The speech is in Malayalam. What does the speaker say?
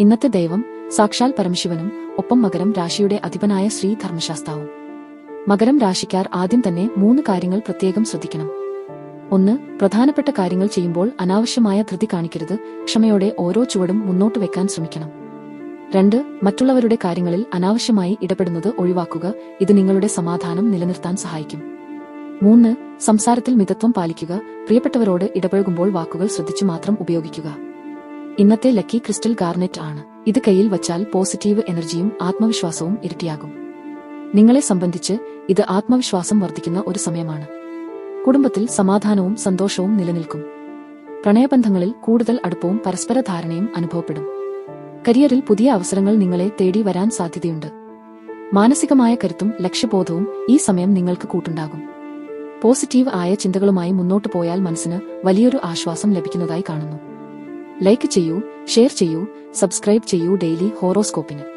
ഇന്നത്തെ ദൈവം സാക്ഷാൽ പരമശിവനും ഒപ്പം മകരം രാശിയുടെ അധിപനായ ശ്രീ ധർമ്മശാസ്താവും. മകരം രാശിക്കാർ ആദ്യം തന്നെ മൂന്ന് കാര്യങ്ങൾ പ്രത്യേകം ശ്രദ്ധിക്കണം. ഒന്ന് പ്രധാനപ്പെട്ട കാര്യങ്ങൾ ചെയ്യുമ്പോൾ അനാവശ്യമായ ധൃതി കാണിക്കരുത് ക്ഷമയോടെ ഓരോ ചുവടും മുന്നോട്ട് വെക്കാൻ ശ്രമിക്കണം. രണ്ട് മറ്റുള്ളവരുടെ കാര്യങ്ങളിൽ അനാവശ്യമായി ഇടപെടുന്നത് ഒഴിവാക്കുക ഇത് നിങ്ങളുടെ സമാധാനം നിലനിർത്താൻ സഹായിക്കും. മൂന്ന് സംസാരത്തിൽ മിതത്വം പാലിക്കുക പ്രിയപ്പെട്ടവരോട് ഇടപഴകുമ്പോൾ വാക്കുകൾ ശ്രദ്ധിച്ചു മാത്രം ഉപയോഗിക്കുക. ഇന്നത്തെ ലക്കി ക്രിസ്റ്റൽ ഗാർനെറ്റ് ആണ്. ഇത് കയ്യിൽ വച്ചാൽ പോസിറ്റീവ് എനർജിയും ആത്മവിശ്വാസവും ഇരട്ടിയാകും. നിങ്ങളെ സംബന്ധിച്ച് ഇത് ആത്മവിശ്വാസം വർദ്ധിക്കുന്ന ഒരു സമയമാണ്. കുടുംബത്തിൽ സമാധാനവും സന്തോഷവും നിലനിൽക്കും. പ്രണയബന്ധങ്ങളിൽ കൂടുതൽ അടുപ്പവും പരസ്പര ധാരണയും അനുഭവപ്പെടും. കരിയറിൽ പുതിയ അവസരങ്ങൾ നിങ്ങളെ തേടി വരാൻ സാധ്യതയുണ്ട്. മാനസികമായ കരുത്തും ലക്ഷ്യബോധവും ഈ സമയം നിങ്ങൾക്ക് കൂട്ടുണ്ടാകും. പോസിറ്റീവ് ആയ ചിന്തകളുമായി മുന്നോട്ടു പോയാൽ മനസ്സിന് വലിയൊരു ആശ്വാസം ലഭിക്കുന്നതായി കാണുന്നു. ലൈക്ക് ചെയ്യൂ ഷെയർ ചെയ്യൂ സബ്സ്ക്രൈബ് ചെയ്യൂ ഡെയിലി ഹോറോസ്കോപ്പിന്.